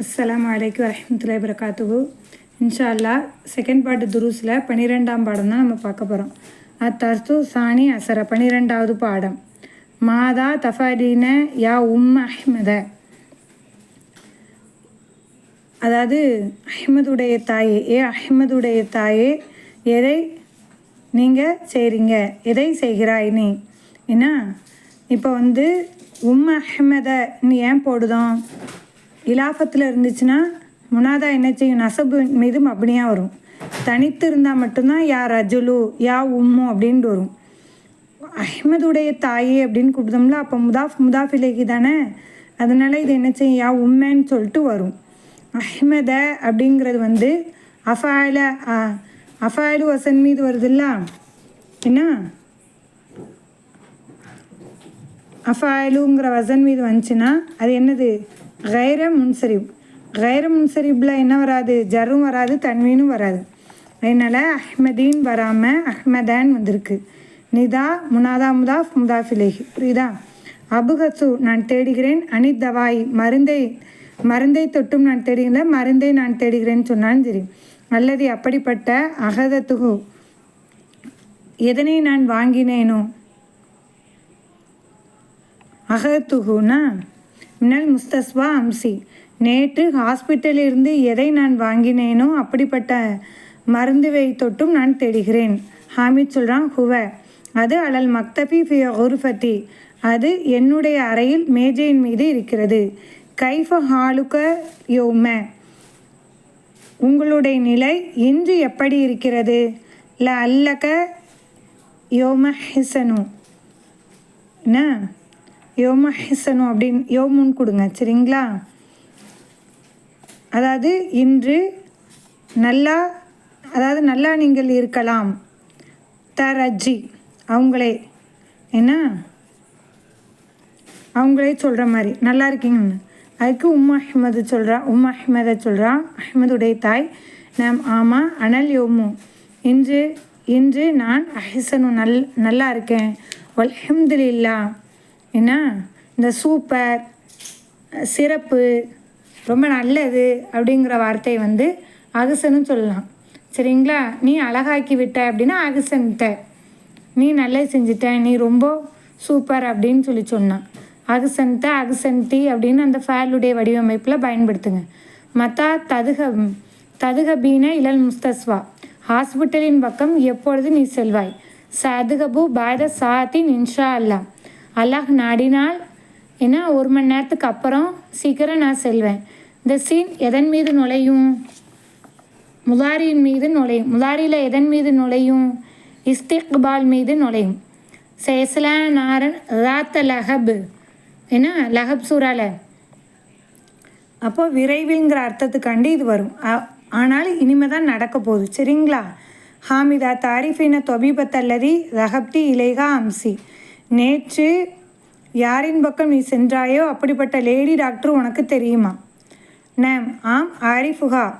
அஸ்லாம் அலைக்கும் வரமத்துல வரகாத்துஹு இன்ஷா அல்லாஹ் செகண்ட் பாட்டு துருஸில் பன்னிரெண்டாம் பாடம் தான் நம்ம பார்க்க போகிறோம் அத்தர்த்து சாணி அசர பன்னிரெண்டாவது பாடம். மாதா தஃபாரீன யா உம் அஹ்மத. அதாவது அஹ்மதுடைய தாயே ஏ அஹ்மதுடைய தாயே எதை நீங்கள் செய்கிறீங்க எதை செய்கிறாய் நீ? என்ன இப்போ வந்து உம் அஹ்மதன்னு ஏன் போடுதோம்? இலாஃபத்தில் இருந்துச்சுன்னா முனாதா என்ன செய்யும்? நசபு மீது அப்படியே வரும். தனித்து இருந்தால் மட்டும்தான் யா ரஜுலு யா உம்மு அப்படின்ட்டு வரும். அஹ்மதுடைய தாயே அப்படின்னு கொடுத்தோம்ல அப்போ முதாஃப் முதாஃப் இலேகி தானே? அதனால இது என்ன செய்யும்? யா உம்மேன்னு சொல்லிட்டு வரும். அஹ்மத அப்படிங்கிறது வந்து அஃபாயில அஃபாயிலு வசன் மீது வருதுல்ல? என்ன? அஃபாயிலுங்கிற வசன் மீது வந்துச்சுன்னா அது என்னது? கைர முன்சரிப். கைர முன்சரிப்பில் என்ன வராது? ஜரும் வராது தன்வீனும் வராது. அதனால் அஹ்மதீன் வராமல் அஹ்மதான் வந்திருக்கு. நிதா முனாதா முதாஃப் முதாஃபிலேஹி. புரியுதா? அபுகசு நான் தேடுகிறேன். அனிதவாய் மருந்தை மருந்தை தொட்டும் நான் தேடுகிறேன். மருந்தை நான் தேடுகிறேன்னு சொன்னாலும் சரி. அல்லது அப்படிப்பட்ட அகதத்துகு எதனை நான் வாங்கினேனோ? அகத்துகுனா மினல் முஸ்தஸ்வா அம்சி நேற்று ஹாஸ்பிட்டலில் இருந்து எதை நான் வாங்கினேனோ அப்படிப்பட்ட மருந்துவை தொட்டும் நான் தேடுகிறேன். ஹாமித் சொல்கிறான் ஹுவ அது அலல் மக்தபி ஃபி உருஃபத்தி அது என்னுடைய அறையில் மேஜையின் மீது இருக்கிறது. கைஃப ஹாலுக்க யோம உங்களுடைய நிலை இன்று எப்படி இருக்கிறது? ல அல்லக யோம ஹிசனு என்ன யோம ஹிசனு அப்படின்னு யோமுன்னு கொடுங்க சரிங்களா? அதாவது இன்று நல்லா அதாவது நல்லா நீங்கள் இருக்கலாம். தரஜி அவங்களே என்ன? அவங்களே சொல்கிற மாதிரி நல்லா இருக்கீங்கன்னு. அதுக்கு உம்மா அஹ்மது சொல்கிறா உம்மா அஹ்மதை சொல்கிறா அஹ்மதுடைய தாய். நாம் ஆமாம் அனல் யோமு. இன்று இன்று நான் அஹிசனு நல் நல்லா இருக்கேன். வல்ஹம்துல்லா என்ன? இந்த சூப்பர் சிறப்பு ரொம்ப நல்லது அப்படிங்கிற வார்த்தை வந்து அகசன்னு சொல்லலாம். சரிங்களா? நீ அழகாக்கி விட்ட அப்படின்னா அகசன்ட்ட நீ நல்லா செஞ்சிட்ட நீ ரொம்ப சூப்பர் அப்படின்னு சொல்லி சொன்னான். அகசன்த அகசந்தி அப்படின்னு அந்த ஃபேலுடைய வடிவமைப்பில் பயன்படுத்துங்க. மத்தா ததுக ததுகபீன இளல் முஸ்தஸ்வா. ஹாஸ்பிட்டலின் பக்கம் எப்பொழுது நீ செல்வாய்? சதுகபு பாத சாத்தி இன்ஷா அல்லாஹ் அல்லாஹ் நாடினால் ஏன்னா ஒரு மணி நேரத்துக்கு அப்புறம் சீக்கிரம் நான் செல்வேன். இந்த சீன் எதன் மீது நுழையும்? முதாரியின் மீது நுழையும். முதாரியில் எதன் மீது நுழையும்? இஸ்திக்பால் மீது நுழையும். சேசலா நாரன் ராத்த லஹப். என்ன? லஹப் சூறால. அப்போ விரைவில்ங்கிற அர்த்தத்துக்காண்டி இது வரும். ஆனால் இனிமே தான் நடக்க போகுது. சரிங்களா? ஹாமிதா தாரிஃபின தொபிபத்தல்லதி ரஹப்தி இலேகா அம்சி. நேற்று யாரின் பக்கம் நீ சென்றாயோ? அப்படிப்பட்ட லேடி டாக்டர் உனக்கு தெரியுமா? நேம் ஆம் ஆரிஃபுகா.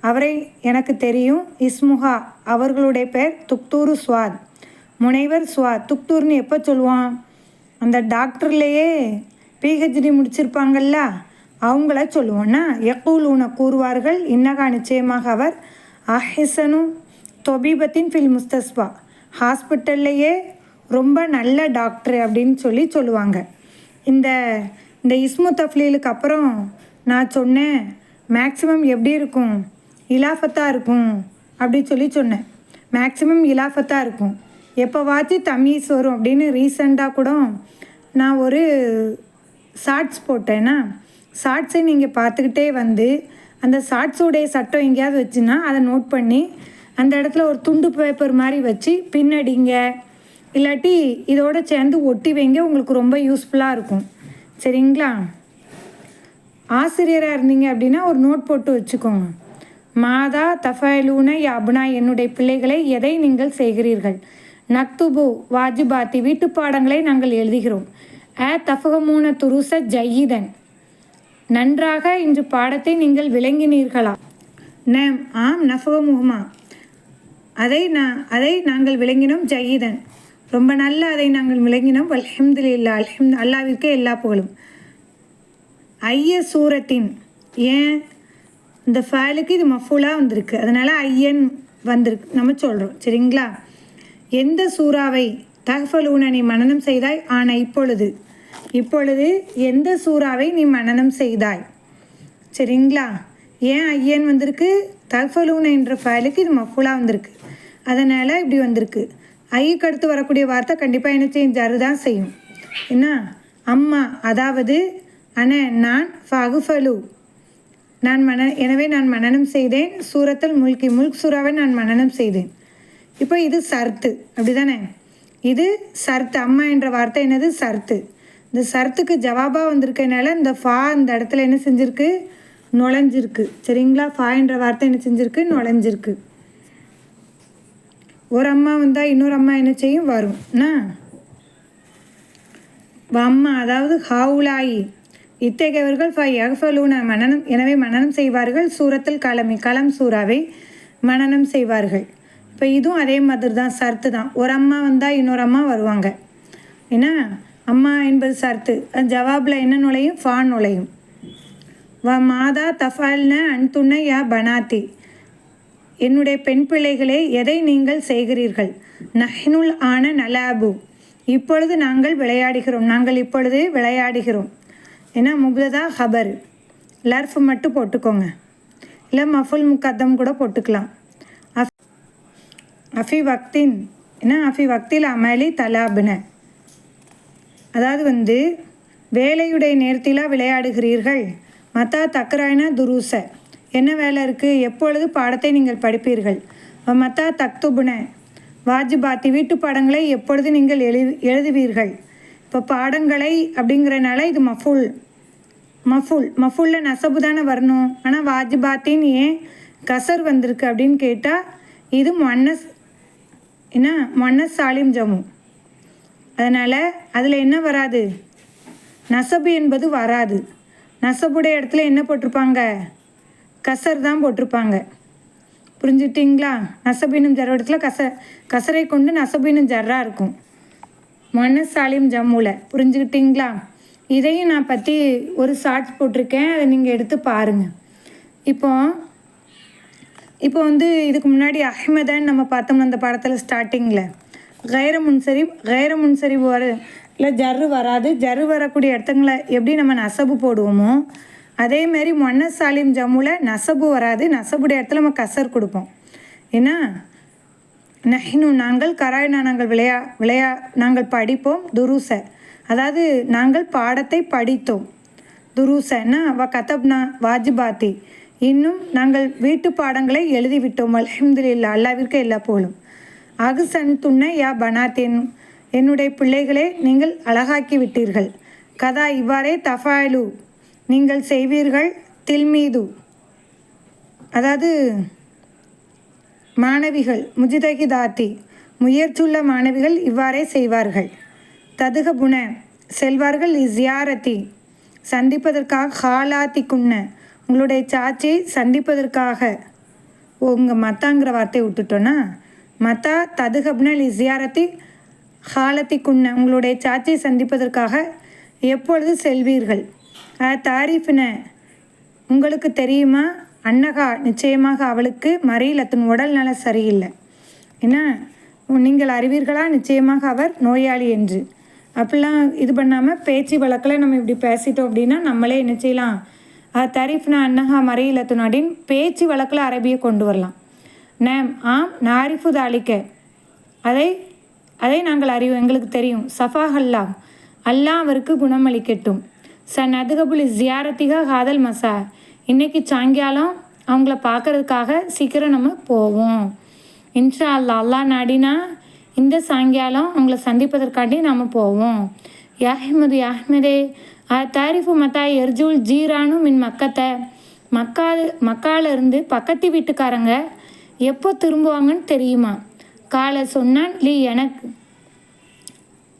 அவரை எனக்கு தெரியும். இஸ்முகா. அவர்களுடைய பெயர் துக்தூரு ஸ்வாத் முனைவர் சுவாத். துக்தூர்னு எப்போ சொல்லுவான்? அந்த டாக்டர்லேயே பிஹெச்டி முடிச்சிருப்பாங்கள்ல அவங்கள சொல்லுவோன்னா யக்கூலூன கூறுவார்கள் இன்னகா நிச்சயமாக அவர் அஹிசனு தொபீபத்தின் ஃபில் முஸ்தஸ்பா. ஹாஸ்பிட்டல்லையே ரொம்ப நல்ல டாக்டர் அப்படின்னு சொல்லி சொல்லுவாங்க. இந்த இந்த இஸ்மு தஃப்லீலுக்கு அப்புறம் நான் சொன்னேன் மேக்ஸிமம் எப்படி இருக்கும்? இலாஃபத்தாக இருக்கும்? அப்படி சொல்லி சொன்னேன். மேக்ஸிமம் இலாஃபத்தாக இருக்கும். எப்போவாச்சும் தமீஸ் வரும் அப்படின்னு ரீசண்டாக கூட நான் ஒரு ஷார்ட்ஸ் போட்டேன்னா ஷார்ட்ஸை நீங்கள் பார்த்துக்கிட்டே வந்து அந்த ஷார்ட்ஸோடைய சட்டம் எங்கேயாவது வச்சுன்னா அதை நோட் பண்ணி அந்த இடத்துல ஒரு துண்டு பேப்பர் மாதிரி வச்சு பின்னடிங்க. இல்லாட்டி இதோட சேர்ந்து ஒட்டி வைங்க உங்களுக்கு ரொம்ப யூஸ்ஃபுல்லாக இருக்கும். சரிங்களா? ஆசிரியராக இருந்தீங்க அப்படின்னா ஒரு நோட் போட்டு வச்சுக்கோங்க. மாதா தஃபலூன அபுனா என்னுடைய பிள்ளைகளை எதை நீங்கள் செய்கிறீர்கள்? நக்துபு வாஜிபாத்தி வீட்டு பாடங்களை நாங்கள் எழுதுகிறோம். அ தஃபகமூன துருச ஜயிதன். நன்றாக இன்று பாடத்தை நீங்கள் விளங்கினீர்களா? நேம் ஆம் நஃபகமுகமா அதை நான் அதை நாங்கள் விளங்கினோம் ஜயிதன். ரொம்ப நல்ல அதை நாங்கள் விளங்கினோம். அல்ஹம்துலில்லா அல்ஹம் அல்லாவிற்கே எல்லா புகழும். ஐய சூரத்தின் ஏன் இந்த ஃபைலுக்கு இது மஃபூலாக வந்திருக்கு? அதனால் ஐயன் வந்திருக்கு. நம்ம சொல்கிறோம் சரிங்களா? எந்த சூறாவை தகஃபலூன நீ மனனம் செய்தாய்? ஆனால் இப்பொழுது இப்பொழுது எந்த சூறாவை நீ மனனம் செய்தாய்? சரிங்களா? ஏன் ஐயன் வந்திருக்கு? தகஃபலூன என்ற ஃபைலுக்கு இது மஃபூலாக வந்திருக்கு. அதனால் இப்படி வந்திருக்கு. ஐக்கு அடுத்து வரக்கூடிய வார்த்தை கண்டிப்பாக என்ன செய்யும்? ஜரு தான் செய்யும். என்ன? அம்மா அதாவது அன நான் ஃபகுஃபலு. நான் மன எனவே நான் மனனம் செய்தேன். சூரத்தில் முல்கி முல்க் சூறாவை நான் மனனம் செய்தேன். இப்போ இது சர்த்து. அப்படிதானே? இது சர்த்து. அம்மா என்ற வார்த்தை என்னது? சர்த்து. இந்த சர்த்துக்கு ஜவாபாக வந்திருக்கனால இந்த ஃபா இந்த இடத்துல என்ன செஞ்சுருக்கு? நுழைஞ்சிருக்கு. சரிங்களா? ஃபா என்ற வார்த்தை என்ன செஞ்சிருக்கு? நுழைஞ்சிருக்கு. ஒரு அம்மா வந்தால் இன்னொரு அம்மா என்ன செய்யும்? வரும். என்ன? அம்மா அதாவது ஹாவுலாயி. இத்தகையவர்கள் ஃபை யகஃபலூன மனனம். எனவே மனனம் செய்வார்கள். சூரத்தில் கலமி கலம் சூறாவை மனனம் செய்வார்கள். இப்போ இதுவும் அதே மாதிரி தான் சர்த்து தான். ஒரு அம்மா வந்தால் இன்னொரு அம்மா வருவாங்க. ஏன்னா அம்மா என்பது சர்த்து. ஜவாபில் என்ன நுழையும்? ஃபா நுழையும். வ மாதா தஃபால்ன அன்துண்ண யா பனாத்தி. என்னுடைய பெண் பிள்ளைகளே எதை நீங்கள் செய்கிறீர்கள்? நஹ்னுல் ஆன நலாபு. இப்பொழுது நாங்கள் விளையாடுகிறோம். நாங்கள் இப்பொழுது விளையாடுகிறோம். ஏன்னா முக்ததா ஹபர். லர்ஃப் மட்டும் போட்டுக்கோங்க. இல்லை மஃபுல் முக்கத்தம் கூட போட்டுக்கலாம். அஃப் அஃபி வக்தின். ஏன்னா அஃபி வக்தில் அமலி தலாபுன. அதாவது வந்து வேலையுடைய நேர்த்திலாக விளையாடுகிறீர்கள். மத்தா தக்கராயினா துருச. என்ன வேலை இருக்குது எப்பொழுது பாடத்தை நீங்கள் படிப்பீர்கள்? மத்தா தக்துபுன. வாஜ்பாத்தி வீட்டு பாடங்களை எப்பொழுது நீங்கள் எழு எழுதுவீர்கள்? இப்போ பாடங்களை அப்படிங்கிறனால இது மஃபுல். மஃபுல். மஃபுல்ல நசபு தானே வரணும். ஆனால் வாஜிபாத்தின்னு ஏன் கசர் வந்திருக்கு அப்படின்னு கேட்டால் இது மன்னஸ் என்ன? மன்னஸ் சாலிம் ஜமு அதனால் அதில் என்ன வராது? நசபு என்பது வராது. நசபுடைய இடத்துல என்ன போட்டிருப்பாங்க? கசர் தான் போட்டிருப்பாங்க. புரிஞ்சுட்டிங்களா நசபீனும் ஜர இடத்துல கச கசரை கொண்டு நசபீனும் ஜர்ரா இருக்கும். மனசாலியும் ஜம்முவில் புரிஞ்சுக்கிட்டிங்களா? இதையும் நான் பற்றி ஒரு ஷார்ட்ஸ் போட்டிருக்கேன். அதை நீங்கள் எடுத்து பாருங்கள் இப்போ இப்போ வந்து இதுக்கு முன்னாடி அஹ்மதான் நம்ம பார்த்தோம்னா அந்த படத்தில் ஸ்டார்டிங்கில் கைர முன்சரிப் கைர முன்சரி வர இல்லை ஜர்ரு வராது. ஜர்ரு வரக்கூடிய இடத்துங்களை எப்படி நம்ம நசபு போடுவோமோ அதேமாரி மொன்ன சாலிம் ஜம்முல நசபு வராது. நசபுடைய இடத்துல நம்ம கசர் கொடுப்போம். ஏன்னா நஹினு நாங்கள் கராயினா நாங்கள் விளையா விளையா நாங்கள் படிப்போம். துருச. அதாவது நாங்கள் பாடத்தை படித்தோம். துருசன்னா வ கதப்னா வாஜிபாத்தி. இன்னும் நாங்கள் வீட்டு பாடங்களை எழுதிவிட்டோம் அலஹம்துல்லா அல்லாவிற்கு எல்லா போலும் அகுசன் துண்ண யா பனாத்தேன். என்னுடைய பிள்ளைகளை நீங்கள் அழகாக்கி விட்டீர்கள். கதா இவ்வாறே தஃபாயலு நீங்கள் செய்வீர்கள் தில்மீது அதாவது மாணவிகள் முஜிதகிதாத்தி முயற்சியுள்ள மாணவிகள் இவ்வாறே செய்வார்கள். ததுக புன செல்வார்கள் இஸ்யாரத்தி சந்திப்பதற்காக ஹாலாத்தி குன்ன உங்களுடைய சாச்சியை சந்திப்பதற்காக. உங்கள் மத்தாங்கிற வார்த்தையை விட்டுட்டோன்னா மத்தா ததுகப்னல் இஸ்யாரத்தி ஹாலத்தி குன்ன உங்களுடைய சாச்சியை சந்திப்பதற்காக எப்பொழுது செல்வீர்கள்? தாரிஃபின. உங்களுக்கு தெரியுமா? அன்னகா நிச்சயமாக அவளுக்கு மறியலத்தின் உடல் நல சரியில்லை. என்ன? நீங்கள் அறிவீர்களா? நிச்சயமாக அவர் நோயாளி என்று. அப்படிலாம் இது பண்ணாமல் பேச்சு வழக்கில் நம்ம இப்படி பேசிட்டோம் அப்படின்னா நம்மளே என்ன செய்யலாம்? தரீஃப்னா அன்னஹா மறையிலத்துன் பேச்சு வழக்கில் அரபியை கொண்டு வரலாம். நேம் ஆம் நாரிஃபு தாளிக்க அதை அதை நாங்கள் அறிவோம். எங்களுக்கு தெரியும். சஃபா அல்லாம் அல்லாஹ் அவருக்கு குணமளிக்கட்டும். ச நதுகபுல் ஜியாரத்திகா காதல் மசா. இன்னைக்கு சாயங்காலம் அவங்கள பார்க்கறதுக்காக சீக்கிரம் நம்ம போவோம். இன்ஷா அல்லா அல்லா நாடினா இந்த சாயங்காலம் அவங்கள சந்திப்பதற்காண்டி நாம் போவோம். யாஹ்மது யாஹ்மதே ஆ தாரிஃபு மத்தா எர்ஜுல் ஜீரானு மின் மக்கத்தை. மக்கா மக்கால இருந்து பக்கத்து வீட்டுக்காரங்க எப்போ திரும்புவாங்கன்னு தெரியுமா? காலை சொன்னான் லீ எனக்கு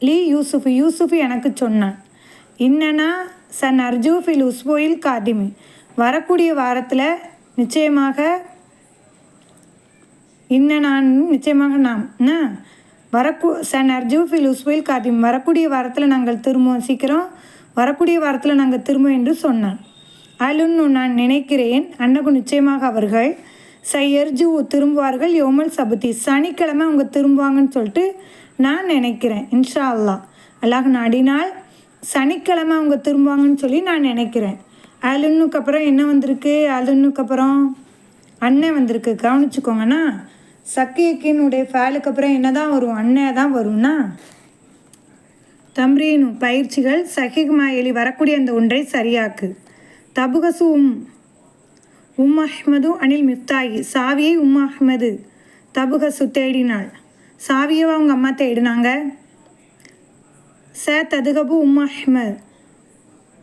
லீ யூசுஃப் யூசுஃப் எனக்கு சொன்னான். இன்னனா சன் அர்ஜூஃபில் உஸ்போயில் காதிமி. வரக்கூடிய வாரத்தில் நிச்சயமாக இன்ன நான் நிச்சயமாக நாம். என்ன வரக்கூ சன் அர்ஜூஃபில் உஸ்போயில் காதிம். வரக்கூடிய வாரத்தில் நாங்கள் திரும்புவோம் சீக்கிரம். வரக்கூடிய வாரத்தில் நாங்கள் திரும்புவோம் என்று சொன்னான். அலுன்னு நான் நினைக்கிறேன். அன்னகு நிச்சயமாக அவர்கள் சையர்ஜு திரும்புவார்கள். யோமல் சபுத்தி. சனிக்கிழமை அவங்க திரும்புவாங்கன்னு சொல்லிட்டு நான் நினைக்கிறேன். இன்ஷா அல்லாஹ். அல்லாஹ் நாடினால் சனிக்கிழமை அவங்க திரும்புவாங்கன்னு சொல்லி நான் நினைக்கிறேன். அலுன்னுக்கு அப்புறம் என்ன வந்திருக்கு? அலுன்னுக்கு அப்புறம் அண்ணன் வந்திருக்கு. கவனிச்சுக்கோங்கண்ணா சக்கியக்கினுடைய ஃபேலுக்கு அப்புறம் என்ன தான் வரும் அண்ணன் தான் வரும்னா தம்ரீனு பயிற்சிகள் சஹிகுமா எலி வரக்கூடிய அந்த ஒன்றை சரியாக்கு. தபுகசு உம் உம் அஹ்மது அனில் மிஃப்தாயி சாவியை உம் அஹ்மது தபுகசு தேடினாள். சாவியவா அவங்க அம்மா தேடினாங்க. ச ததுகபு உம் அஹ்மத்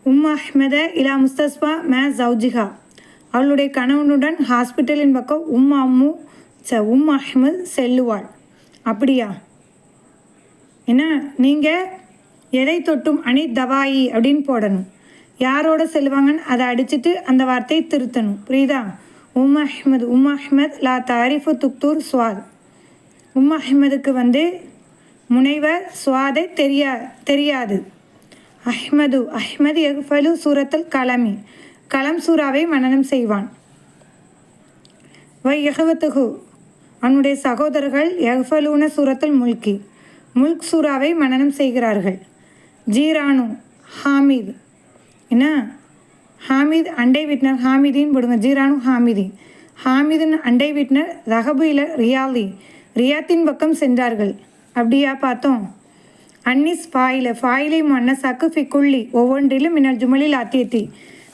உம் அஹ்மத இலா முஸ்தஸ்பா மே ஜவுஜிகா அவளுடைய கணவனுடன் ஹாஸ்பிட்டலின் பக்கம் உம் அம்மு ச உம் அஹ்மத் செல்லுவாள். அப்படியா? என்ன? நீங்கள் எதை தொட்டும் அணி தவாயி அப்படின்னு போடணும். யாரோட செல்வாங்கன்னு அதை அடிச்சுட்டு அந்த வார்த்தையை திருத்தணும். புரியுதா? உம் அஹ்மது உம் அஹ்மத் லா தாரிஃபு துக்தூர் சுவாத். உம் அஹ்மதுக்கு வந்து முனைவர் சுவாதை தெரியா தெரியாது. அஹ்மது அஹ்மது எஃபலு சூரத்தில் கலமி கலம் சூறாவை மனனம் செய்வான். வை எகவத்துகு அவனுடைய சகோதரர்கள் எஃபலூன சூரத்தில் முல்கி. முல்க் சூறாவை மனனம் செய்கிறார்கள். ஜீரானு ஹாமித். என்ன? ஹாமித் அண்டை வீட்டினர் ஹாமிதின்னு போடுங்க ஜீரானு ஹாமிதி. ஹாமிதின் அண்டை வீட்டினர் ரஹபு இல ரியாலி. ரியாத்தின் பக்கம் சென்றார்கள். அப்படியா பார்த்தோம். அன்னிஸ் ஃபாயில ஃபாயிலை மன்னசாக்கு ஃபிக்குள்ளி ஒவ்வொன்றிலும் மின்னல் ஜுமலில் அத்தியத்தி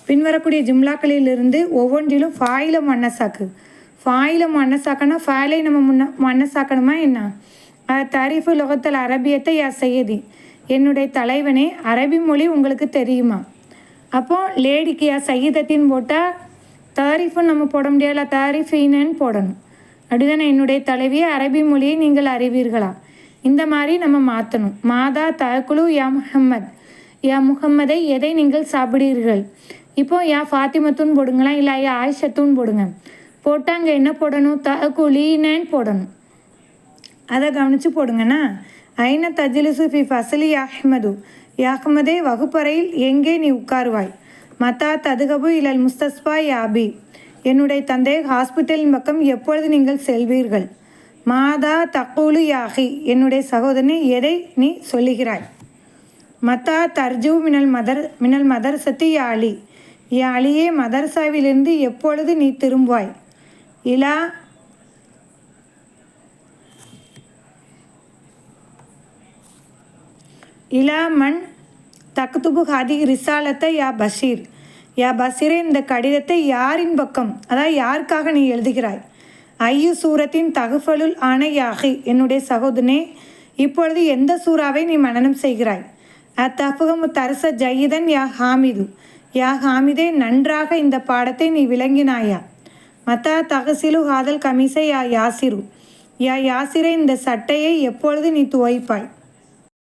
பின்வரக்கூடிய ஜும்லாக்களிலிருந்து ஒவ்வொன்றிலும் ஃபாயில மன்னசாக்கு ஃபாயில மன்னசாக்கனா ஃபாயிலை நம்ம முன்ன மன்னசாக்கணுமா என்ன? தரிஃபு லோகத்தில் அரபியத்தை யா செய்யதி. என்னுடைய தலைவனே அரபி மொழி உங்களுக்கு தெரியுமா? அப்போ லேடிக்கு யா சையதத்தின் போட்டால் தாரிஃபுன்னு நம்ம போட முடியாதுல தாரிஃபீனன்னு போடணும். அப்படிதானே என்னுடைய தலைவியை அரபி மொழியை நீங்கள் அறிவீர்களா? இந்த மாதிரி நம்ம மாற்றணும் மாதா தகுலு யா முஹம்மத். யா முகம்மதை எதை நீங்கள் சாப்பிடுவீர்கள் இப்போ யா ஃபாத்திமத்துன்னு போடுங்களா இல்லை யா ஆயிஷத்துன்னு போடுங்க. போட்டாங்க என்ன போடணும்? தகுலீனேன்னு போடணும். அதை கவனித்து போடுங்கண்ணா ஐன தஜிலிசு ஃபி ஃபசலி அஹ்மது. யாஹ்மதே வகுப்பறையில் எங்கே நீ உட்காருவாய்? மத்தா ததுகபு இலல் முஸ்தஸ்பா யாபி என்னுடைய தந்தை ஹாஸ்பிட்டலின் பக்கம் எப்பொழுது நீங்கள் செல்வீர்கள்? மாதா தக்கூலு யாகி என்னுடைய சகோதரனே எதை நீ சொல்லுகிறாய்? மத்தா தர்ஜு மினல் மதர் மினல் மதரசத்தி யாழி யாழியே மதரசாவிலிருந்து எப்பொழுது நீ திரும்புவாய்? இலா இலா மண் தக்துபு ஹாதி ரிசாலத்தை யா பஷீர். யா பஷீரே இந்த கடிதத்தை யாரின் பக்கம் அதாவது யாருக்காக நீ எழுதுகிறாய்? ஐயு சூரத்தின் தகுஃபலுல் ஆன யாகி என்னுடைய சகோதரனே இப்பொழுது எந்த சூறாவை நீ மனனம் செய்கிறாய்? அத்தஃபுகமு தரச ஜயிதன் யா ஹாமிது. யா ஹாமிதே நன்றாக இந்த பாடத்தை நீ விளங்கினாயா? மத்தா தகசிலு ஹாதல் கமிசை யா யாசிரு. யா யாசிரே இந்த சட்டையை எப்பொழுது நீ துவைப்பாய்?